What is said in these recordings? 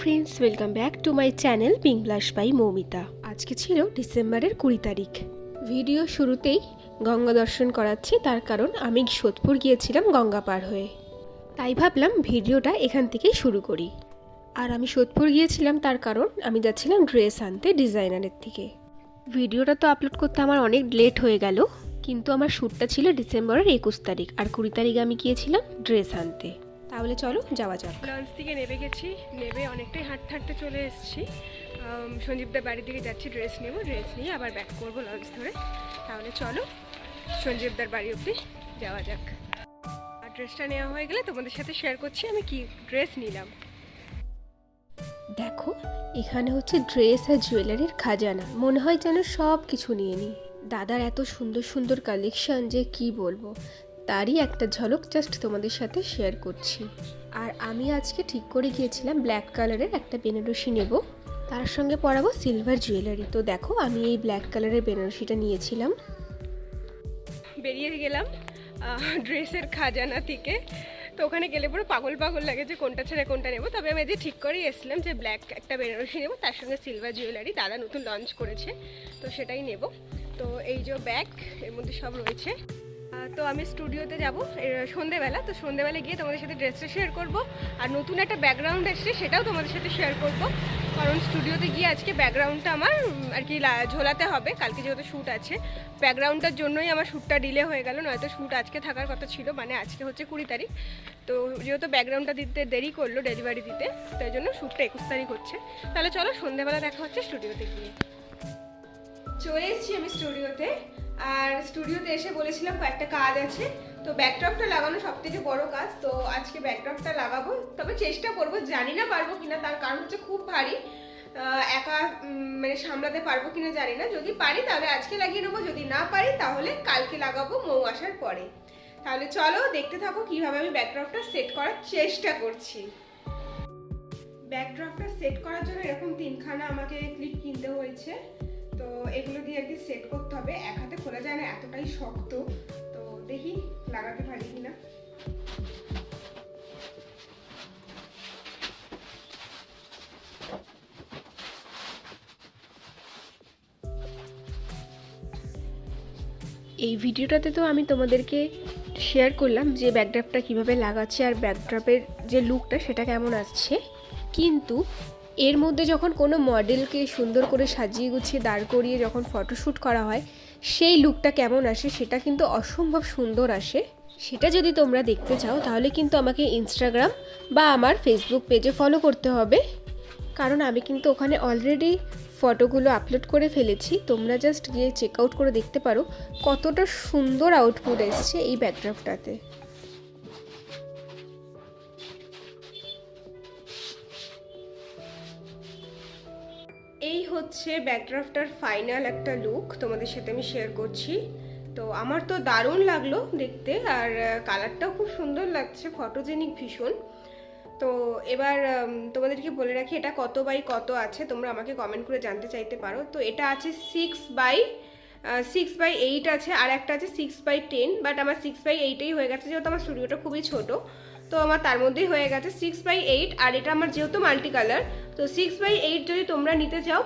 Friends welcome back to my channel পিংলাস by Moumita আজকে ছিল ডিসেম্বরের কুড়ি তারিখ। ভিডিও শুরুতেই গঙ্গা দর্শন করাচ্ছি, তার কারণ আমি সোদপুর গিয়েছিলাম গঙ্গা পার হয়ে। তাই ভাবলাম ভিডিওটা এখান থেকেই শুরু করি। আর আমি সোদপুর গিয়েছিলাম, তার কারণ আমি যাচ্ছিলাম ড্রেস আনতে ডিজাইনারের থেকে ভিডিওটা তো আপলোড করতে আমার অনেক লেট হয়ে গেল, কিন্তু আমার শ্যুটটা ছিল ডিসেম্বরের একুশ তারিখ, আর কুড়ি তারিখে আমি গিয়েছিলাম ড্রেস আনতে। তাহলে চলো যাওয়া যাক। লঞ্চ থেকে নেমে গেছি নেমে অনেকটাই হাঁটতে হাঁটতে চলে এসেছি। সঞ্জীবদার বাড়ির দিকে যাচ্ছি ড্রেস নেব ড্রেস নিয়ে আবার ব্যাক করব লঞ্চ ধরে। তাহলে চলো সঞ্জীবদার বাড়ি অবধি যাওয়া যাক। আর ড্রেসটা নেওয়া হয়ে গেলে তোমাদের সাথে শেয়ার করছি আমি কি ড্রেস নিলাম। দেখো এখানে হচ্ছে ড্রেস আর জুয়েলারির খাজানা। মনে হয় যেন সব কিছু নিয়ে নিই। দাদার এত সুন্দর সুন্দর কালেকশন যে কি বলব? তারই একটা ঝলক জাস্ট তোমাদের সাথে শেয়ার করছি। আর আমি আজকে ঠিক করে গিয়েছিলাম ব্ল্যাক কালারের একটা বেনারসি নেব। তার সঙ্গে পরাবো সিলভার জুয়েলারি তো দেখো, আমি এই ব্ল্যাক কালারের বেনারসিটা নিয়েছিলাম। বেরিয়ে গেলাম ড্রেসের খাজানা থেকে। তো ওখানে গেলে পুরো পাগল পাগল লাগে যে কোনটা ছেড়ে কোনটা নেব। তবে আমি যে ঠিক করেই এসেছিলাম যে ব্ল্যাক একটা বেনারসি নেব, তার সঙ্গে সিলভার জুয়েলারি দাদা নতুন লঞ্চ করেছে, তো সেটাই নেব। তো এই যে ব্যাগ এর মধ্যে সব রয়েছে। তো আমি স্টুডিওতে যাব সন্ধেবেলা। তো সন্ধেবেলা গিয়ে তোমাদের সাথে ড্রেসটা শেয়ার করব, আর নতুন একটা ব্যাকগ্রাউন্ড এসছে সেটাও তোমাদের সাথে শেয়ার করব। কারণ স্টুডিওতে গিয়ে আজকে ব্যাকগ্রাউন্ডটা আমার আর কি ঝোলাতে হবে। কালকে যেহেতু শ্যুট আছে ব্যাকগ্রাউন্ডটার জন্যই আমার শ্যুটটা ডিলে হয়ে গেল, নয়তো শ্যুট আজকে থাকার কথা ছিল মানে আজকে হচ্ছে কুড়ি তারিখ। তো যেহেতু ব্যাকগ্রাউন্ডটা দিতে দেরি করল ডেলিভারি দিতে, তাই জন্য শ্যুটটা একুশ তারিখ হচ্ছে। তাহলে চলো সন্ধেবেলা দেখা হচ্ছে স্টুডিওতে গিয়ে। চলে এসেছি আমি স্টুডিওতে। আর স্টুডিওতে এসে বলেছিলাম কয়েকটা কাজ আছে, তো ব্যাকড্রপটা লাগানো সব থেকে বড় কাজ, তো আজকে ব্যাকড্রপটা লাগাবো। তবে চেষ্টা করব, জানি না পারব কিনা, তার কারণ হচ্ছে খুব ভারী। একা মানে সামলাতে পারব কিনা জানি না। যদি পারি তাহলে আজকে লাগিয়ে নেব, যদি না পারি তাহলে কালকে লাগাবো মৌ আসার পরে। তাহলে চলো দেখতে থাকো কীভাবে আমি ব্যাকড্রপটা সেট করার চেষ্টা করছি। ব্যাকড্রপটা সেট করার জন্য এরকম তিনখানা আমাকে ক্লিপ কিনতে হয়েছে। এগুলো দিয়ে আর কি সেট করতে হবে। এক হাতে খোলা যায় না, এতটাই শক্ত। তো দেখি লাগাতে পারি কিনা। এই ভিডিওটাতে তো আমি তোমাদেরকে শেয়ার করলাম যে ব্যাকড্রপটা কীভাবে লাগাচ্ছে আর ব্যাকড্রপের যে লুকটা সেটা কেমন আসছে। কিন্তু এর মধ্যে যখন কোনো মডেলকে সুন্দর করে সাজিয়ে গুছিয়ে দাঁড় করিয়ে যখন ফটোশ্যুট করা হয়, সেই লুকটা কেমন আসে সেটা কিন্তু অসম্ভব সুন্দর আসে। সেটা যদি তোমরা দেখতে চাও, তাহলে কিন্তু আমাকে ইনস্টাগ্রাম বা আমার ফেসবুক পেজে ফলো করতে হবে। কারণ আমি কিন্তু ওখানে অলরেডি ফটোগুলো আপলোড করে ফেলেছি। তোমরা জাস্ট গিয়ে চেক আউট করে দেখতে পারো কতটা সুন্দর আউটপুট এসছে এই ব্যাকড্রপটাতে এই হচ্ছে ব্যাকড্রাফটার ফাইনাল একটা লুক তোমাদের সাথে আমি শেয়ার করছি। তো আমার তো দারুণ লাগল দেখতে আর কালারটাও খুব সুন্দর লাগছে ফটোজেনিক ভীষণ। তো এবার তোমাদেরকে বলে রাখি এটা কত বাই কত আছে, তোমরা আমাকে কমেন্ট করে জানতে চাইতে পারো। তো এটা আছে six by six by eight আছে, আর একটা আছে সিক্স বাই টেন বাট আমার সিক্স বাই এইটেই হয়ে গেছে, যেহেতু আমার স্টুডিওটা খুবই ছোট। তো আমার তার মধ্যেই হয়ে গেছে সিক্স বাই এইট আর এটা আমার যেহেতু মাল্টি কালার তো সিক্স বাই এইট যদি তোমরা নিতে চাও,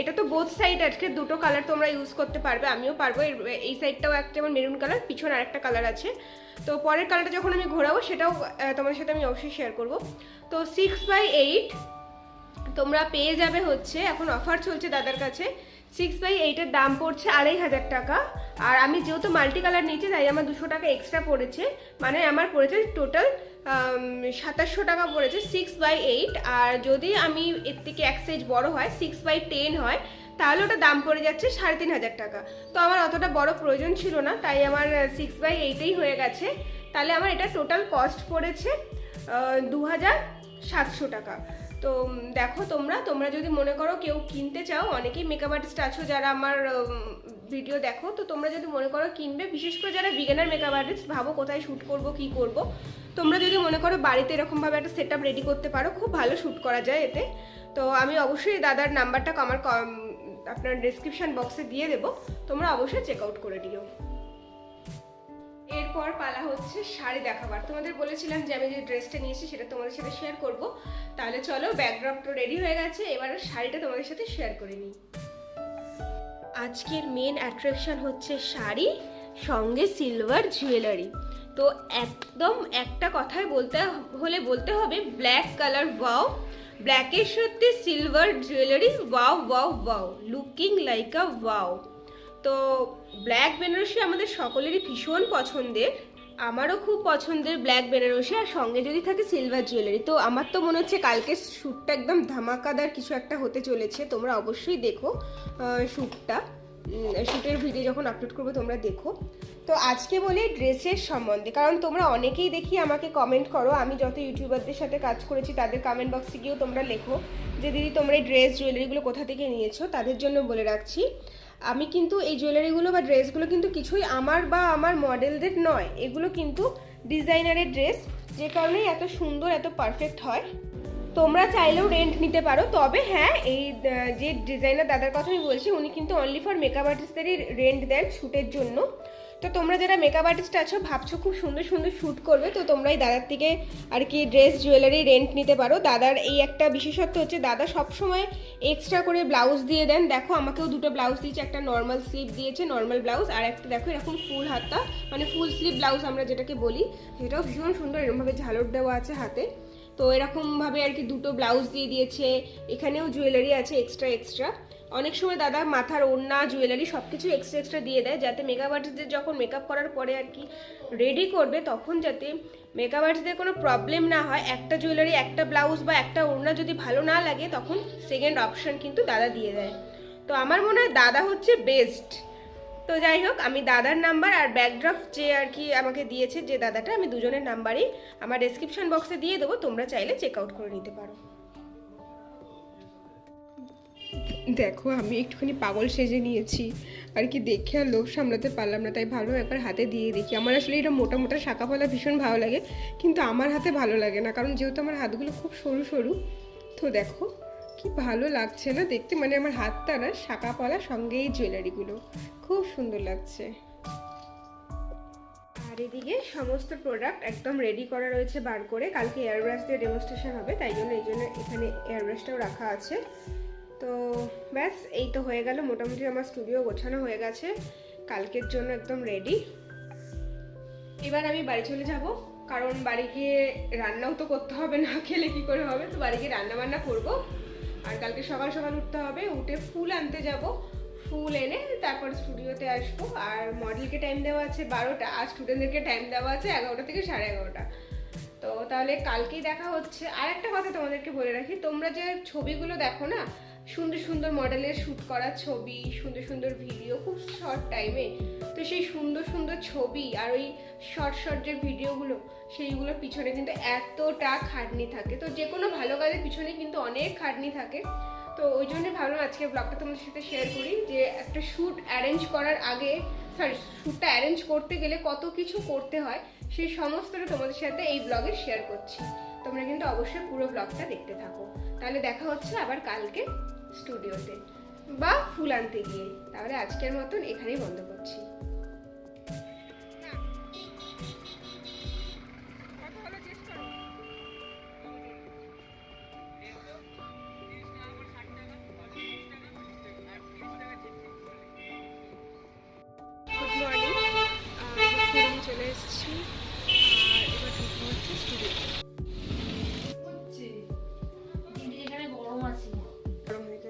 এটা তো বোথ সাইড আজকে দুটো কালার তোমরা ইউজ করতে পারবে, আমিও পারব। এই সাইডটাও একটা যেমন মেরুন কালার পিছনে আরেকটা কালার আছে। তো পরের কালারটা যখন আমি ঘোরাবো, সেটাও তোমাদের সাথে আমি অবশ্যই শেয়ার করব। তো সিক্স বাই এইট তোমরা পেয়ে যাবে হচ্ছে, এখন অফার চলছে দাদার কাছে সিক্স বাই এইটের দাম পড়ছে আড়াই হাজার টাকা। আর আমি যেহেতু মাল্টি কালার নিয়েছি, তাই আমার দুশো টাকা এক্সট্রা পড়েছে। মানে আমার পড়েছে টোটাল সাতাশশো টাকা পড়েছে সিক্স বাই এইট আর যদি আমি এর থেকে এক সাইজ বড়ো হয় সিক্স বাই টেন হয়, তাহলে ওটা দাম পড়ে যাচ্ছে সাড়ে তিন হাজার টাকা। তো আমার অতটা বড় প্রয়োজন ছিল না, তাই আমার সিক্স বাই এইটেই হয়ে গেছে। তাহলে আমার এটা টোটাল কস্ট পড়েছে দু হাজার সাতশো টাকা। তো দেখো তোমরা তোমরা যদি মনে করো কেউ কিনতে চাও, অনেকেই মেকআপ আর্টিস্ট আছো যারা আমার ভিডিও দেখো, তো তোমরা যদি মনে করো কিনবে, বিশেষ করে যারা বিগিনার মেকআপ আর্টিস্ট ভাবো কোথায় শ্যুট করব, কি করব, তোমরা যদি মনে করো বাড়িতে এরকমভাবে একটা সেট রেডি করতে পারো, খুব ভালো শ্যুট করা যায় এতে। তো আমি অবশ্যই দাদার নাম্বারটা আমার আপনার ডিসক্রিপশন বক্সে দিয়ে দেবো, তোমরা অবশ্যই চেক আউট করে দিও। এরপর পালা হচ্ছে শাড়ি দেখাবার তোমাদের বলেছিলাম যে আমি যে ড্রেসটা নিয়েছি সেটা তোমাদের সাথে শেয়ার করব। তাহলে চলো ব্যাকড্রপটা রেডি হয়ে গেছে, এবার শাড়িটা তোমাদের সাথে শেয়ার করে নিই। আজকের মেন অ্যাট্রাকশন হচ্ছে শাড়ি, সঙ্গে সিলভার জুয়েলারি তো একদম একটা কথায় বলতে হলে বলতে হবে ব্ল্যাক কালার ওয়াও ব্ল্যাকের সাথে silver jewellery wow wow wow looking like a wow তো ব্ল্যাক বেনারসি আমাদের সকলেরই ভীষণ পছন্দের। আমারও খুব পছন্দের ব্ল্যাক বেনারসি আর সঙ্গে যদি থাকে সিলভার জুয়েলারি তো আমার তো মনে হচ্ছে কালকে শ্যুটটা একদম ধামাকাদার কিছু একটা হতে চলেছে। তোমরা অবশ্যই দেখো শ্যুটটা। শ্যুটের ভিডিও যখন আপলোড করব, তোমরা দেখো। তো আজকে বলি ড্রেসের সম্বন্ধে। কারণ তোমরা অনেকেই দেখি আমাকে কমেন্ট করো। আমি যত ইউটিউবারদের সাথে কাজ করেছি, তাদের কমেন্ট বক্সে গিয়েও তোমরা লেখো যে, দিদি, তোমরা এই ড্রেস জুয়েলারিগুলো কোথা থেকে নিয়েছো? তাদের জন্য বলে রাখছি। আমি কিন্তু এই জুয়েলারিগুলো বা ড্রেসগুলো কিন্তু কিছুই আমার বা আমার মডেলদের নয়। এগুলো কিন্তু ডিজাইনারের ড্রেস যে কারণেই এত সুন্দর, এত পারফেক্ট হয়। তোমরা চাইলেও রেন্ট নিতে পারো, তবে হ্যাঁ এই যে ডিজাইনার দাদার কথা আমি বলছি, উনি কিন্তু অনলি ফর মেকআপ আর্টিস্টদেরই রেন্ট দেন শ্যুটের জন্য। তো তোমরা যারা মেকআপ আর্টিস্ট আছো, ভাবছ খুব সুন্দর সুন্দর শ্যুট করবে, তো তোমরা এই দাদার থেকে আর কি ড্রেস জুয়েলারি রেন্ট নিতে পারো। দাদার এই একটা বিশেষত্ব হচ্ছে, দাদা সবসময় এক্সট্রা করে ব্লাউজ দিয়ে দেন। দেখো, আমাকেও দুটো ব্লাউজ দিয়েছে, একটা নর্মাল স্লিভ দিয়েছে নর্মাল ব্লাউজ আর একটা দেখো এরকম ফুল হাতা মানে ফুল স্লিভ ব্লাউজ আমরা যেটাকে বলি, সেটাও ভীষণ সুন্দর এরকমভাবে ঝালর দেওয়া আছে হাতে। তো এরকমভাবে আর কি দুটো ব্লাউজ দিয়ে দিয়েছে। এখানেও জুয়েলারি আছে এক্সট্রা এক্সট্রা অনেক সময় দাদা মাথার ওড়না জুয়েলারি সব কিছু এক্সট্রা এক্সট্রা দিয়ে দেয়, যাতে মেকআপ আর্টিস্টদের যখন মেকআপ করার পরে আর কি রেডি করবে, তখন যাতে মেকআপ আর্টিস্টদের কোনো প্রবলেম না হয়। একটা জুয়েলারি একটা ব্লাউজ বা একটা ওড়না যদি ভালো না লাগে, তখন সেকেন্ড অপশন কিন্তু দাদা দিয়ে দেয়। তো আমার মনে হয় দাদা হচ্ছে বেস্ট তো যাই হোক, আমি দাদার নাম্বার আর ব্যাকড্রপ যে আর কি আমাকে দিয়েছে যে দাদাটা, আমি দুজনের নাম্বারই আমার ডেসক্রিপশন বক্সে দিয়ে দেবো, তোমরা চাইলে চেক আউট করে নিতে পারো। দেখো, আমি একটুখানি পাগল সেজে নিয়েছি। আর কি দেখে আর লোভ সামলাতে পারলাম না, তাই ভালো একবার হাতে দিয়ে দেখি। আমার আসলে এটা মোটা মোটা শাঁকাপালা ভীষণ ভালো লাগে, কিন্তু আমার হাতে ভালো লাগে না, কারণ যেহেতু আমার হাতগুলো খুব সরু সরু, তো দেখো কি ভালো লাগছে না দেখতে। মানে আমার হাতটা না শাঁকাপালা সঙ্গে এই জুয়েলারিগুলো। খুব সুন্দর লাগছে। আর এদিকে সমস্ত প্রোডাক্ট একদম রেডি করা রয়েছে বার করে। কালকে এয়ারব্রাশ দিয়ে ডেমনস্ট্রেশন হবে, তাই জন্য এই জন্য এখানে এয়ারব্রাশটাও রাখা আছে। তো ব্যাস, এই তো হয়ে গেল। মোটামুটি আমার স্টুডিও গোছানো হয়ে গেছে। কালকের জন্য একদম রেডি এবার আমি বাড়ি চলে যাব। কারণ বাড়ি গিয়ে রান্নাও তো করতে হবে না, খেলে কি করে হবে? তো বাড়ি গিয়ে রান্না বান্না করব। আর কালকে সকাল সকাল উঠতে হবে, উঠে ফুল আনতে যাব। ফুল এনে তারপর স্টুডিওতে আসব। আর মডেলকে টাইম দেওয়া আছে বারোটা, আর স্টুডেন্টদেরকে টাইম দেওয়া আছে এগারোটা থেকে সাড়ে এগারোটা। তো তাহলে কালকেই দেখা হচ্ছে। আর একটা কথা তোমাদেরকে বলে রাখি, তোমরা যে ছবিগুলো দেখো না, সুন্দর সুন্দর মডেলের শ্যুট করা ছবি, সুন্দর সুন্দর ভিডিও খুব শর্ট টাইমে তো সেই সুন্দর সুন্দর ছবি আর ওই শর্ট শর্ট যে ভিডিওগুলো, সেইগুলোর পিছনে কিন্তু এতটা খাটনি থাকে। তো যে কোনো ভালো কাজের পিছনে কিন্তু অনেক খাটনি থাকে। তো ওই জন্য ভাবলাম আজকে ব্লগটা তোমাদের সাথে শেয়ার করি যে একটা শ্যুট অ্যারেঞ্জ করার আগে সরি শ্যুটটা অ্যারেঞ্জ করতে গেলে কত কিছু করতে হয়, সেই সমস্তটা তোমাদের সাথে এই ব্লগে শেয়ার করছি। তোমরা কিন্তু অবশ্যই পুরো ব্লগটা দেখতে থাকো। তাহলে দেখা হচ্ছে আবার কালকে স্টুডিওতে বা ফুল আনতে গিয়ে। তাহলে আজকের মতন এখানেই বন্ধ করছি। চলে এসেছি। আর এবার ঢুকবো হচ্ছে স্টুডিও গরম আছে। গরম হয়ে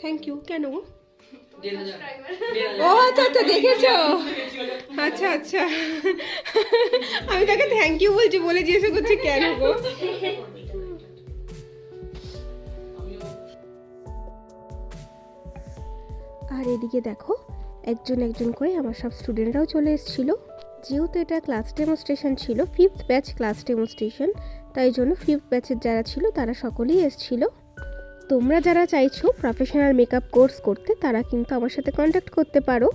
থ্যাংক ইউ কেন গো? ও আচ্ছা আচ্ছা দেখেছ? আচ্ছা আচ্ছা। আমি তাকে থ্যাংক ইউ বলছি বলে জিজ্ঞেস করছি কেন গো? এদিকে দেখো, একজন একজন করে আমার সব স্টুডেন্টরাও চলে এসেছিল। যেহেতু এটা ক্লাস ডেমোস্ট্রেশন ছিল ফিফথ ব্যাচ ক্লাস ডেমোস্ট্রেশন তাই জন্য ফিফথ ব্যাচের যারা ছিল, তারা সকলেই এসেছিল। তোমরা যারা চাইছো প্রফেশনাল মেকআপ কোর্স করতে, তারা কিন্তু আমার সাথে কন্ট্যাক্ট করতে পারো।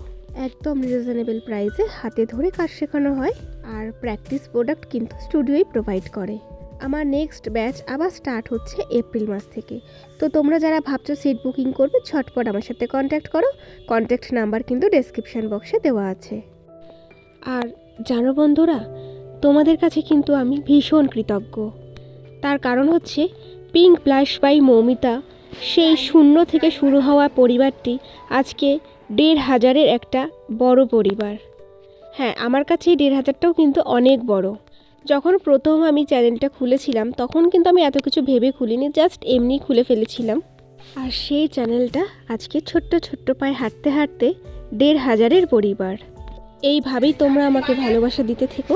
একদম রিজনেবল প্রাইসে হাতে ধরে কাজ শেখানো হয়, আর প্র্যাকটিস প্রোডাক্ট কিন্তু স্টুডিওই প্রোভাইড করে। আমার নেক্সট ব্যাচ আবার স্টার্ট হচ্ছে এপ্রিল মাস থেকে। তো তোমরা যারা ভাবছ সিট বুকিং করবে ছটপট আমার সাথে কন্ট্যাক্ট করো। কন্ট্যাক্ট নাম্বার কিন্তু ডেসক্রিপশন বক্সে দেওয়া আছে। আর জানো বন্ধুরা, তোমাদের কাছে কিন্তু আমি ভীষণ কৃতজ্ঞ। তার কারণ হচ্ছে পিঙ্ক ব্লাশ বাই মৌমিতা, সেই শূন্য থেকে শুরু হওয়া পরিবারটি আজকে দেড় হাজারের একটা বড় পরিবার। হ্যাঁ আমার কাছে এই দেড় হাজারটাও কিন্তু অনেক বড়। যখন প্রথম আমি চ্যানেলটা খুলেছিলাম, তখন কিন্তু আমি এত কিছু ভেবে খুলিনি জাস্ট এমনি খুলে ফেলেছিলাম। আর সেই চ্যানেলটা আজকে ছোট্ট ছোট্ট পায়ে হাঁটতে হাঁটতে দেড় হাজারের পরিবার। এইভাবেই তোমরা আমাকে ভালোবাসা দিতে থেকো,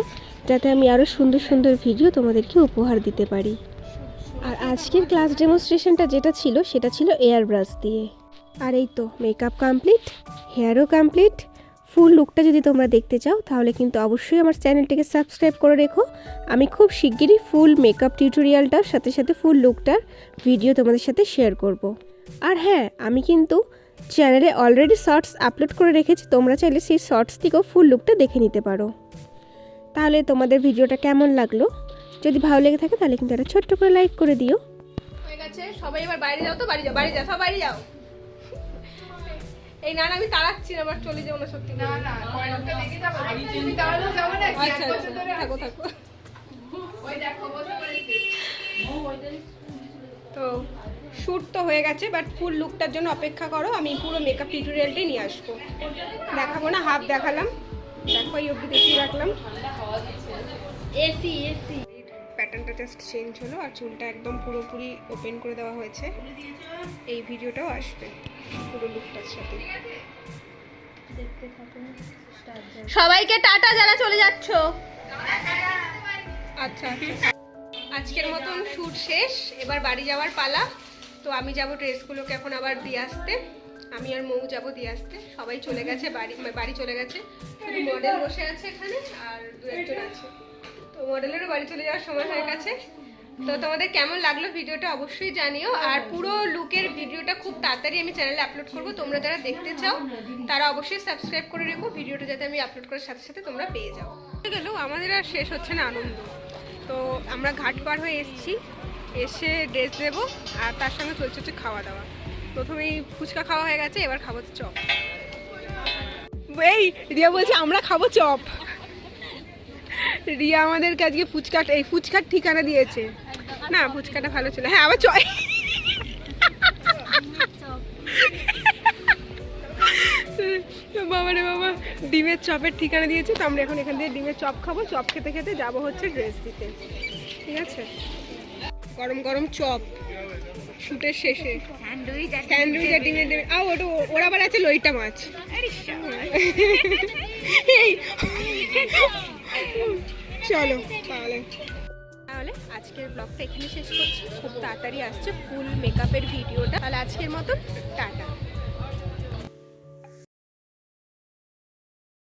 যাতে আমি আরও সুন্দর সুন্দর ভিডিও তোমাদেরকে উপহার দিতে পারি। আর আজকের ক্লাস ডেমনস্ট্রেশনটা যেটা ছিল, সেটা ছিল এয়ার ব্রাশ দিয়ে। আর এই তো মেকআপ কমপ্লিট হেয়ারও কমপ্লিট ফুল লুকটা যদি তোমরা দেখতে চাও, তাহলে কিন্তু অবশ্যই আমার চ্যানেলটিকে সাবস্ক্রাইব করে রেখো। আমি খুব শিগগিরই ফুল মেকআপ টিউটোরিয়ালটার সাথে সাথে ফুল লুকটার ভিডিও তোমাদের সাথে শেয়ার করব। আর হ্যাঁ আমি কিন্তু চ্যানেলে অলরেডি শর্টস আপলোড করে রেখেছি, তোমরা চাইলে সেই শর্টস থেকেও ফুল লুকটা দেখে নিতে পারো। তাহলে তোমাদের ভিডিওটা কেমন লাগল? যদি ভালো লেগে থাকে তাহলে কিন্তু একটা ছোট্ট করে লাইক করে দিও। হয়ে গেছে, সবাই এবার বাইরে যাও তো, বাড়ি যাও বাড়ি যাও সব বাড়ি যাও। এই না না আমি তাড়াচ্ছি না আবার চলে যাব না সত্যি না না আচ্ছা আচ্ছা থাকো থাকো। তো শ্যুট তো হয়ে গেছে বাট ফুল লুকটার জন্য অপেক্ষা করো আমি পুরো মেকআপ টিউটোরিয়ালটাই নিয়ে আসব। দেখাবো না হাফ দেখালাম। দেখো এই অবধি দেখিয়ে রাখলাম। এসি এসি। প্যাটার্নটা জাস্ট চেঞ্জ হলো আর চুলটা একদম পুরোপুরি ওপেন করে দেওয়া হয়েছে। এই ভিডিওটাও আসবে পুরো লুকটার সাথে। সবাইকে টাটা যারা চলে যাচ্ছ। আচ্ছা আজকের মতন শ্যুট শেষ। এবার বাড়ি যাওয়ার পালা। তো আমি যাব ড্রেসগুলোকে এখন আবার দিয়ে আসতে। আমি আর মৌ যাব দিয়ে আসতে। সবাই চলে গেছে বাড়ি বাড়ি চলে গেছে। শুধু মডেল বসে আছে এখানে আর দু একজন আছে। মডেলেরও বাড়ি চলে যাওয়ার সময় হয়ে গেছে। তো তোমাদের কেমন লাগল ভিডিওটা অবশ্যই জানিও। আর পুরো লুকের ভিডিওটা খুব তাড়াতাড়ি আমি চ্যানেলে আপলোড করব। তোমরা যারা দেখতে চাও, তারা অবশ্যই সাবস্ক্রাইব করে রেখো। ভিডিওটা যাতে আমি আপলোড করার সাথে সাথে তোমরা পেয়ে যাও। গেল, আমাদের আর শেষ হচ্ছে না আনন্দ। তো আমরা ঘাট পার হয়ে এসেছি। এসে ড্রেস দেবো, আর তার সঙ্গে চলছে হচ্ছে খাওয়া দাওয়া প্রথমেই ফুচকা খাওয়া হয়ে গেছে, এবার খাব চপ। এই, রিয়া বলছে, আমরা খাব চপ। রিয়া আমাদেরকে আজকে ফুচকা এই ফুচকার ঠিকানা দিয়েছে। না ফুচকাটা ভালো ছিল। হ্যাঁ আবার চয় বাবা রে বাবা ডিমের চপের ঠিকানা দিয়েছে তো আমরা এখন এখান থেকে ডিমের চপ খাব। চপ খেতে খেতে যাব হচ্ছে ড্রেস দিতে। ঠিক আছে? গরম গরম চপ। শুটের শেষে। স্যান্ডউইচ স্যান্ডউইচ আর ডিমের ডিমের আও ওটা ওর আবার আছে লইটা মাছ। এই চলো, তাহলে। তাহলে আজকের ব্লগটা এখানে শেষ করছি। খুব তাড়াতাড়ি আসছে ফুল মেকআপের ভিডিওটা। তাহলে আজকের মতন টাটা।